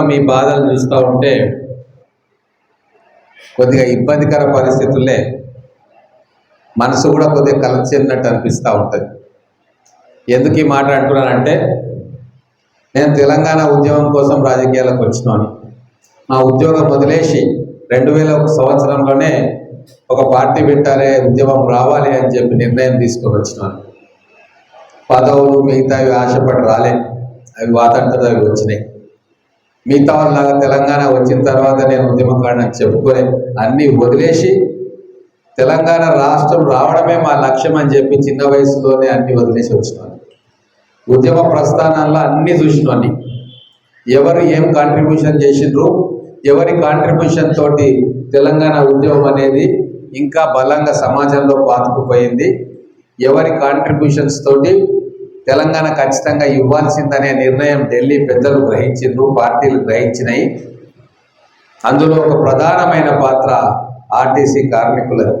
మీ బాధలు చూస్తూ ఉంటే కొద్దిగా ఇబ్బందికర పరిస్థితులే. మనసు కూడా కొద్దిగా కలచెందినట్టు అనిపిస్తూ ఉంటుంది. ఎందుకు ఈ మాట అంటున్నానంటే నేను తెలంగాణ ఉద్యమం కోసం రాజకీయాలకు వచ్చినాను మా ఉద్యోగం వదిలేసి రెండు వేల ఒక సంవత్సరంలోనే ఒక పార్టీ పెట్టాలి ఉద్యమం రావాలి అని చెప్పి నిర్ణయం తీసుకొని వచ్చినాను పదవులు మిగతావి ఆశపడి రాలే. అవి వాతంతట అవి వచ్చినాయి. మిగతా వాళ్ళలాగా తెలంగాణ వచ్చిన తర్వాత నేను ఉద్యమకాడని చెప్పుకొని అన్నీ వదిలేసి తెలంగాణ రాష్ట్రం రావడమే మా లక్ష్యం అని చెప్పి చిన్న వయసులోనే అన్ని వదిలేసి వచ్చినాను. ఉద్యమ ప్రస్థానాల్లో అన్ని చూసినాన్ని ఎవరు ఏం కాంట్రిబ్యూషన్ చేసిండ్రు ఎవరి కాంట్రిబ్యూషన్ తోటి తెలంగాణ ఉద్యమం అనేది ఇంకా బలంగా సమాజంలో పాతుకుపోయింది ఎవరి కాంట్రిబ్యూషన్స్ తోటి తెలంగాణ ఖచ్చితంగా ఇవ్వాల్సిందనే నిర్ణయం ఢిల్లీ పెద్దలు గ్రహించిండ్రు పార్టీలు గ్రహించినాయి అందులో ఒక ప్రధానమైన పాత్ర ఆర్టీసీ కార్మికులది.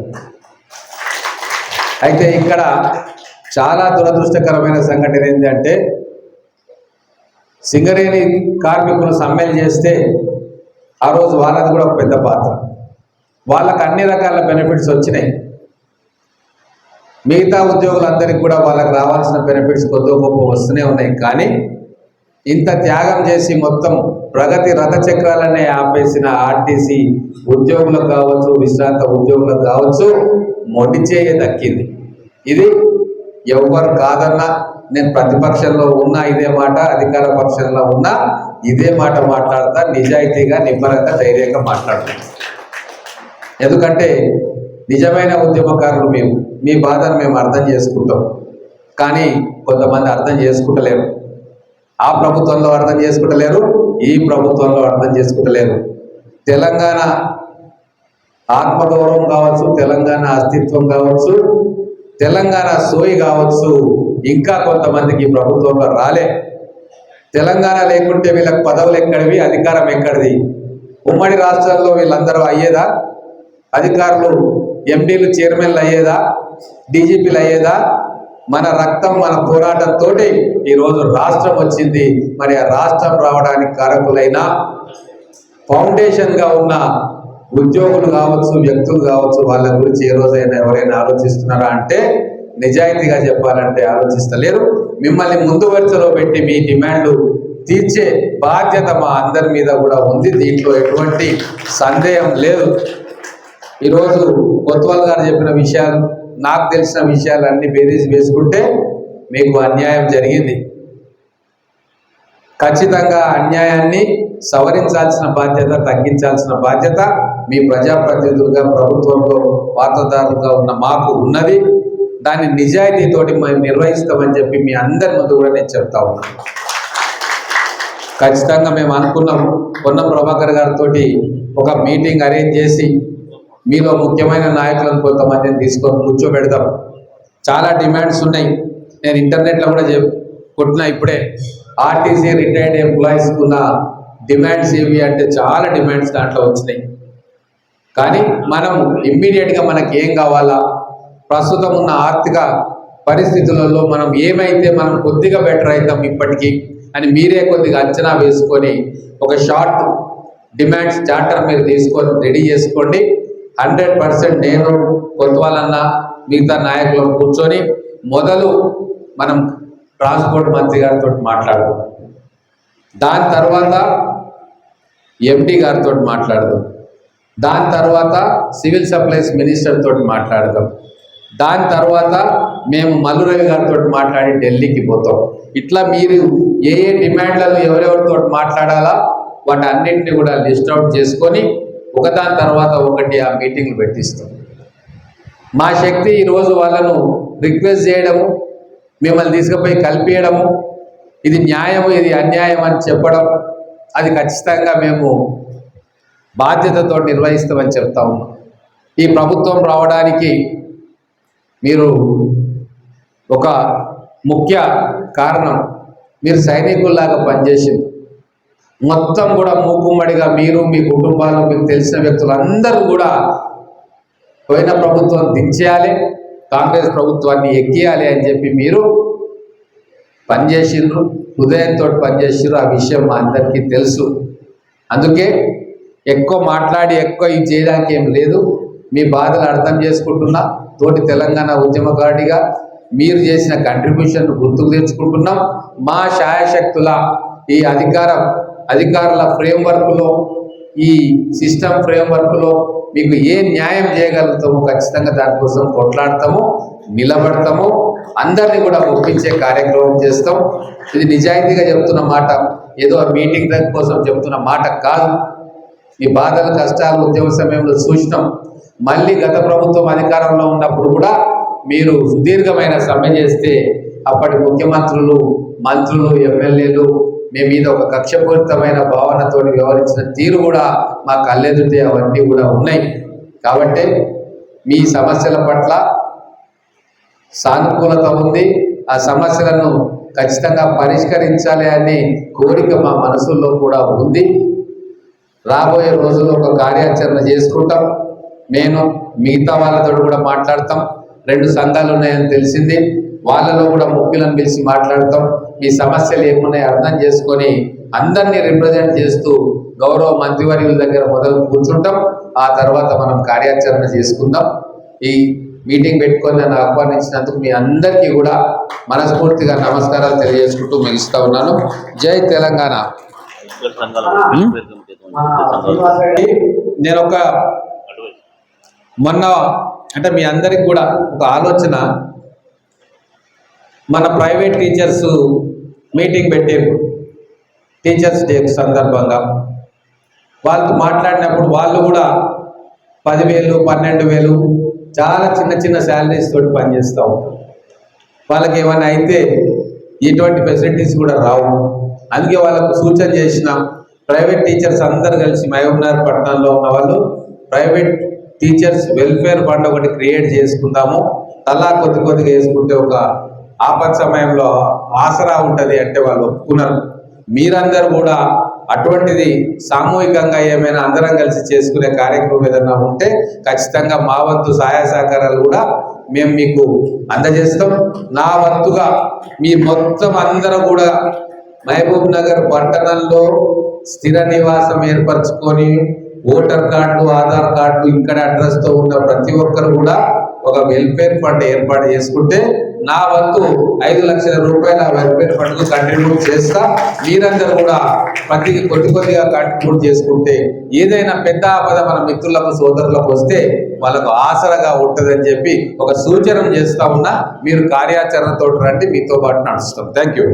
అయితే ఇక్కడ చాలా దురదృష్టకరమైన సంఘటన ఏంటంటే సింగరేణి కార్మికులు సమ్మెలు చేస్తే ఆ రోజు వాళ్ళది కూడా ఒక పెద్ద పాత్ర. వాళ్ళకి అన్ని రకాల బెనిఫిట్స్ వచ్చినాయి మిగతా ఉద్యోగులందరికీ కూడా వాళ్ళకి రావాల్సిన బెనిఫిట్స్ కొద్ది గొప్ప వస్తూనే ఉన్నాయి. కానీ ఇంత త్యాగం చేసి మొత్తం ప్రగతి రథ చక్రాలనే ఆపేసిన ఆర్టీసీ ఉద్యోగులకు కావచ్చు విశ్రాంత ఉద్యోగులకు కావచ్చు మొండిచేయ దక్కింది. ఇది ఎవ్వరు కాదన్నా నేను ప్రతిపక్షంలో ఉన్నా ఇదే మాట అధికార పక్షంలో ఉన్నా ఇదే మాట మాట్లాడతా నిజాయితీగా నిబ్బరంగా ధైర్యంగా మాట్లాడతా. ఎందుకంటే నిజమైన ఉద్యమకారులు మేము. మీ బాధను మేము అర్థం చేసుకుంటాం. కానీ కొంతమంది అర్థం చేసుకుంటలేరు. ఆ ప్రభుత్వంలో అర్థం చేసుకుంటలేరు ఈ ప్రభుత్వంలో అర్థం చేసుకుంటలేరు. తెలంగాణ ఆత్మగౌరవం కావచ్చు తెలంగాణ అస్తిత్వం కావచ్చు తెలంగాణ సోయి కావచ్చు ఇంకా కొంతమందికి ప్రభుత్వంలో రాలే. తెలంగాణ లేకుంటే వీళ్ళకి పదవులు ఎక్కడివి అధికారం ఎక్కడిది? ఉమ్మడి రాష్ట్రాల్లో వీళ్ళందరూ అయ్యేదా? అధికారులు ఎంపీలు చైర్మన్లు అయ్యేదా? డీజీపీలు అయ్యేదా? మన రక్తం మన పోరాటంతో ఈరోజు రాష్ట్రం వచ్చింది. మరి ఆ రాష్ట్రం రావడానికి కారకులైన ఫౌండేషన్గా ఉన్న ఉద్యోగులు కావచ్చు వ్యక్తులు కావచ్చు వాళ్ళ గురించి ఏ రోజైనా ఎవరైనా ఆలోచిస్తున్నారా అంటే నిజాయితీగా చెప్పాలంటే ఆలోచిస్తలేరు. మిమ్మల్ని ముందు వరుసలో పెట్టి మీ డిమాండ్లు తీర్చే బాధ్యత మా అందరి మీద కూడా ఉంది. దీంట్లో ఎటువంటి సందేహం లేదు. ఈరోజు కొత్వాల్ గారు చెప్పిన విషయాలు నాకు తెలిసిన విషయాలు అన్ని బేరీస్ వేసుకుంటే మీకు అన్యాయం జరిగింది. ఖచ్చితంగా అన్యాయాన్ని సవరించాల్సిన బాధ్యత తగ్గించాల్సిన బాధ్యత మీ ప్రజాప్రతినిధులుగా ప్రభుత్వంలో వార్తాదారులుగా ఉన్న మాకు ఉన్నది. దాన్ని నిజాయితీతోటి మేము నిర్వహిస్తామని చెప్పి మీ అందరి ముందు కూడా నేను చెప్తా ఉన్నాను ఖచ్చితంగా మేము అనుకున్నాం. పొన్న ప్రభాకర్ గారితో ఒక మీటింగ్ అరేంజ్ చేసి మీలో ముఖ్యమైన నాయకులను కొంతమందిని తీసుకొని కూర్చోబెడతాం చాలా డిమాండ్స్ ఉన్నాయి. నేను ఇంటర్నెట్లో కూడా చెప్ కొట్టినా ఇప్పుడే. ఆర్టీసీ రిటైర్డ్ ఎంప్లాయీస్ ఉన్న డిమాండ్స్ ఏవి అంటే చాలా డిమాండ్స్ దాంట్లో వచ్చినాయి. కానీ మనం ఇమ్మీడియట్గా మనకి ఏం కావాలా? ప్రస్తుతం ఉన్న ఆర్థిక పరిస్థితులలో మనం ఏమైతే మనం కొద్దిగా బెటర్ అవుతాం ఇప్పటికీ అని మీరే కొద్దిగా అంచనా వేసుకొని ఒక షార్ట్ డిమాండ్స్ చార్టర్ మీరు తీసుకొని రెడీ చేసుకోండి. హండ్రెడ్ పర్సెంట్ నేను కొత్తవాలన్నా మిగతా నాయకులు కూర్చొని మొదలు మనం ట్రాన్స్పోర్ట్ మంత్రి గారితో మాట్లాడదాం. దాని తర్వాత ఎండి గారితో మాట్లాడదాం. దాని తర్వాత సివిల్ సప్లైస్ మినిస్టర్ తోటి మాట్లాడదాం. దాని తర్వాత మేము మల్లురవి గారితో మాట్లాడి ఢిల్లీకి పోతాం. ఇట్లా మీరు ఏ ఏ డిమాండ్లను ఎవరెవరితో మాట్లాడాలా వాటి అన్నింటినీ కూడా లిస్ట్ అవుట్ చేసుకొని ఒకదాని తర్వాత ఒకటి ఆ మీటింగ్లు పెట్టిస్తాం. మా శక్తి ఈరోజు వాళ్ళను రిక్వెస్ట్ చేయడము మిమ్మల్ని తీసుకుపోయి కలిపేయడము ఇది న్యాయం ఇది అన్యాయం అని చెప్పడం అది ఖచ్చితంగా మేము బాధ్యతతో నిర్వహిస్తామని చెప్తా ఉన్నాం. ఈ ప్రభుత్వం రావడానికి మీరు ఒక ముఖ్య కారణం మీరు సైనికుల్లాగా పనిచేసింది. మొత్తం కూడా మూకుమ్మడిగా మీరు మీ కుటుంబాలు మీకు తెలిసిన వ్యక్తులు అందరూ కూడా పోయిన ప్రభుత్వం దించేయాలి కాంగ్రెస్ ప్రభుత్వాన్ని ఎక్కియాలి అని చెప్పి మీరు పనిచేసిండ్రు హృదయంతో పనిచేసిండ్రు. ఆ విషయం మా అందరికీ తెలుసు. అందుకే ఎక్కువ మాట్లాడి ఎక్కువ ఇది చేయడానికి ఏం లేదు. మీ బాధలు అర్థం చేసుకుంటున్నా. తోటి తెలంగాణ ఉద్యమకారుడిగా మీరు చేసిన కంట్రిబ్యూషన్ గుర్తుకు తెచ్చుకుంటున్నాం. మా శాయశక్తుల ఈ అధికారం అధికారుల ఫ్రేమ్వర్క్లో ఈ సిస్టమ్ ఫ్రేమ్వర్క్లో మీకు ఏ న్యాయం చేయగలుగుతామో ఖచ్చితంగా దానికోసం కొట్లాడతాము నిలబడతాము అందరినీ కూడా ఒప్పించే కార్యక్రమం చేస్తాం. ఇది నిజాయితీగా చెప్తున్న మాట ఏదో మీటింగ్ కోసం చెప్తున్న మాట కాదు. ఈ బాధలు కష్టాలు ఉద్యమ సమయంలో చూసినాం మళ్ళీ గత ప్రభుత్వం అధికారంలో ఉన్నప్పుడు కూడా మీరు సుదీర్ఘమైన సమ్మె చేస్తే అప్పటి ముఖ్యమంత్రులు మంత్రులు ఎమ్మెల్యేలు మీ మీద ఒక కక్షపూరితమైన భావనతో వ్యవహరించిన తీరు కూడా మా కళ్ళెదుటే అవన్నీ కూడా ఉన్నాయి. కాబట్టి మీ సమస్యల పట్ల సానుకూలత ఉంది. ఆ సమస్యలను ఖచ్చితంగా పరిష్కరించాలి అనే కోరిక మా మనసుల్లో కూడా ఉంది. రాబోయే రోజుల్లో ఒక కార్యాచరణ చేసుకుంటాం. నేను మిగతా వాళ్ళతో కూడా మాట్లాడతాం. రెండు సంఘాలు ఉన్నాయని తెలిసింది. వాళ్ళలో కూడా ముఖ్యులను పిలిచి మాట్లాడతాం. ఈ సమస్యలు ఏమున్నాయి అర్థం చేసుకొని అందరినీ రిప్రజెంట్ చేస్తూ గౌరవ మంత్రివర్యుల దగ్గర మొదలు కూర్చుంటాం. ఆ తర్వాత మనం కార్యాచరణ చేసుకుందాం. ఈ మీటింగ్ పెట్టుకొని నన్ను ఆహ్వానించినందుకు మీ అందరికీ కూడా మనస్ఫూర్తిగా నమస్కారాలు తెలియజేసుకుంటూ ముగిస్తా ఉన్నాను. జై తెలంగాణ. నేను ఒక మొన్న అంటే మీ అందరికి కూడా ఒక ఆలోచన. మన ప్రైవేట్ టీచర్స్ మీటింగ్ పెట్టారు టీచర్స్ డే సందర్భంగా. వాళ్ళతో మాట్లాడినప్పుడు వాళ్ళు కూడా పదివేలు పన్నెండు వేలు చాలా చిన్న చిన్న శాలరీస్ తోటి పనిచేస్తూ ఉంటారు. వాళ్ళకి ఏమైనా అయితే ఎటువంటి ఫెసిలిటీస్ కూడా రావు. అందుకే వాళ్ళకు సూచన చేసిన ప్రైవేట్ టీచర్స్ అందరు కలిసి మహబూబ్నగర్ పట్టణంలో ఉన్న వాళ్ళు ప్రైవేట్ టీచర్స్ వెల్ఫేర్ ఫండ్ ఒకటి క్రియేట్ చేసుకుందాము. తలా కొద్ది కొద్దిగా వేసుకుంటే ఒక ఆపద సమయంలో ఆసరా ఉంటుంది అంటే వాళ్ళు ఒప్పుకున్నారు. మీరందరూ కూడా అటువంటిది సామూహికంగా ఏమైనా అందరం కలిసి చేసుకునే కార్యక్రమం ఏదైనా ఉంటే ఖచ్చితంగా మా వంతు సహాయ సహకారాలు కూడా మేము మీకు అందజేస్తాం. నా వంతుగా మీ మొత్తం అందరూ కూడా మహబూబ్ నగర్ పట్టణంలో స్థిర నివాసం ఏర్పరచుకొని ఓటర్ కార్డు ఆధార్ కార్డు ఇక్కడ అడ్రస్తో ఉన్న ప్రతి ఒక్కరు కూడా ఒక వెల్ఫేర్ ఫండ్ ఏర్పాటు చేసుకుంటే నా వంతు ఐదు లక్షల రూపాయల వెల్ఫేర్ ఫండ్ కంట్రిబ్యూట్ చేస్తా. మీరందరూ కూడా ప్రతి కొద్ది కొద్దిగా కంట్రిబ్యూట్ చేసుకుంటే ఏదైనా పెద్ద ఆపద మన మిత్రులకు సోదరులకు వస్తే వాళ్ళకు ఆసరగా ఉంటుందని చెప్పి ఒక సూచన చేస్తా ఉన్నా. మీరు కార్యాచరణతో రండి మీతో పాటు నడుస్తాం. Thank you